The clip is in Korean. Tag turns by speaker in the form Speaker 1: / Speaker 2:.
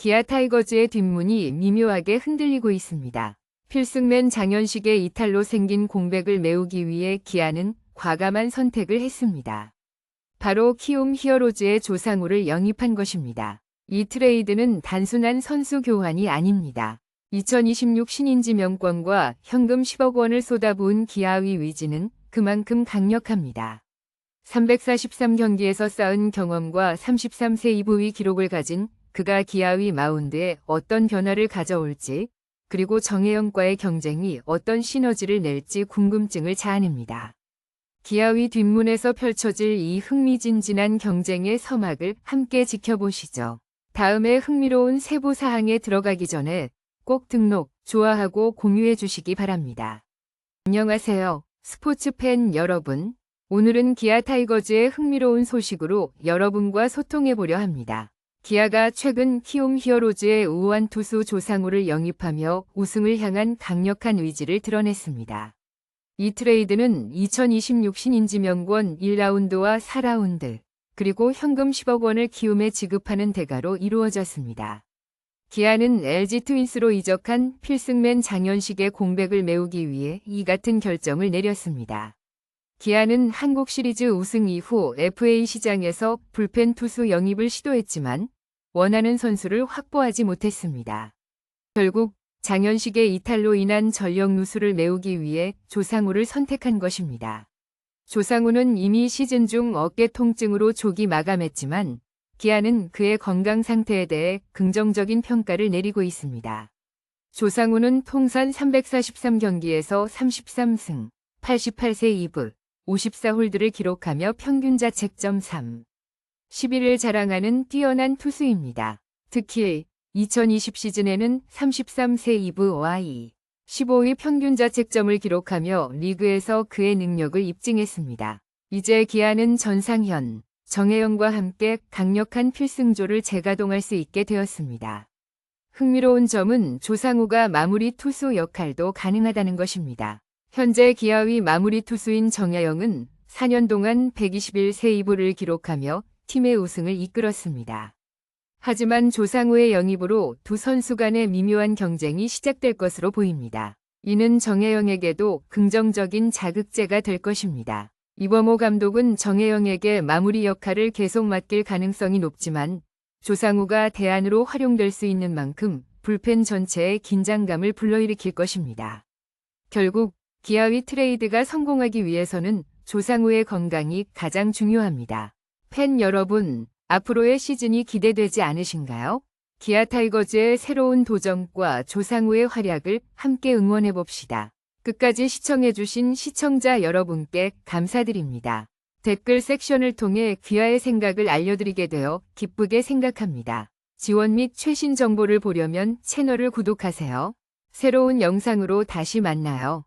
Speaker 1: 기아 타이거즈의 뒷문이 미묘하게 흔들리고 있습니다. 필승맨 장현식의 이탈로 생긴 공백을 메우기 위해 기아는 과감한 선택을 했습니다. 바로 키움 히어로즈의 조상우를 영입한 것입니다. 이 트레이드는 단순한 선수 교환이 아닙니다. 2026 신인지 명권과 현금 10억 원을 쏟아부은 기아의 위지는 그만큼 강력합니다. 343경기에서 쌓은 경험과 33세 이부의 기록을 가진 그가 기아의 마운드에 어떤 변화를 가져올지 그리고 정혜영과의 경쟁이 어떤 시너지를 낼지 궁금증을 자아냅니다. 기아의 뒷문에서 펼쳐질 이 흥미진진한 경쟁의 서막을 함께 지켜보시죠. 다음에 흥미로운 세부 사항에 들어가기 전에 꼭 등록, 좋아하고 공유해 주시기 바랍니다. 안녕하세요. 스포츠 팬 여러분. 오늘은 기아 타이거즈의 흥미로운 소식으로 여러분과 소통해 보려 합니다. 기아가 최근 키움 히어로즈의 우완 투수 조상우를 영입하며 우승을 향한 강력한 의지를 드러냈습니다. 이 트레이드는 2026 신인지명권 1라운드와 4라운드, 그리고 현금 10억 원을 키움에 지급하는 대가로 이루어졌습니다. 기아는 LG 트윈스로 이적한 필승맨 장현식의 공백을 메우기 위해 이 같은 결정을 내렸습니다. 기아는 한국 시리즈 우승 이후 FA 시장에서 불펜 투수 영입을 시도했지만 원하는 선수를 확보하지 못했습니다. 결국 장현식의 이탈로 인한 전력 누수를 메우기 위해 조상우를 선택한 것입니다. 조상우는 이미 시즌 중 어깨 통증으로 조기 마감했지만 기아는 그의 건강 상태에 대해 긍정적인 평가를 내리고 있습니다. 조상우는 통산 343경기에서 33승, 88세 2부, 54홀드를 기록하며 평균 자책점 3. 11을 자랑하는 뛰어난 투수입니다. 특히 2020 시즌에는 33세 2부와 2. 15의 평균 자책점을 기록하며 리그에서 그의 능력을 입증했습니다. 이제 기아는 전상현, 정혜영과 함께 강력한 필승조를 재가동할 수 있게 되었습니다. 흥미로운 점은 조상우가 마무리 투수 역할도 가능하다는 것입니다. 현재 기아의 마무리 투수인 정야영은 4년 동안 121세 2부를 기록하며 팀의 우승을 이끌었습니다. 하지만 조상우의 영입으로 두 선수 간의 미묘한 경쟁이 시작될 것으로 보입니다. 이는 정혜영에게도 긍정적인 자극제가 될 것입니다. 이범호 감독은 정혜영에게 마무리 역할을 계속 맡길 가능성이 높지만 조상우가 대안으로 활용될 수 있는 만큼 불펜 전체에 긴장감을 불러일으킬 것입니다. 결국 기아의 트레이드가 성공하기 위해서는 조상우의 건강이 가장 중요합니다. 팬 여러분, 앞으로의 시즌이 기대되지 않으신가요? 기아 타이거즈의 새로운 도전과 조상우의 활약을 함께 응원해 봅시다. 끝까지 시청해주신 시청자 여러분께 감사드립니다. 댓글 섹션을 통해 귀하의 생각을 알려드리게 되어 기쁘게 생각합니다. 지원 및 최신 정보를 보려면 채널을 구독하세요. 새로운 영상으로 다시 만나요.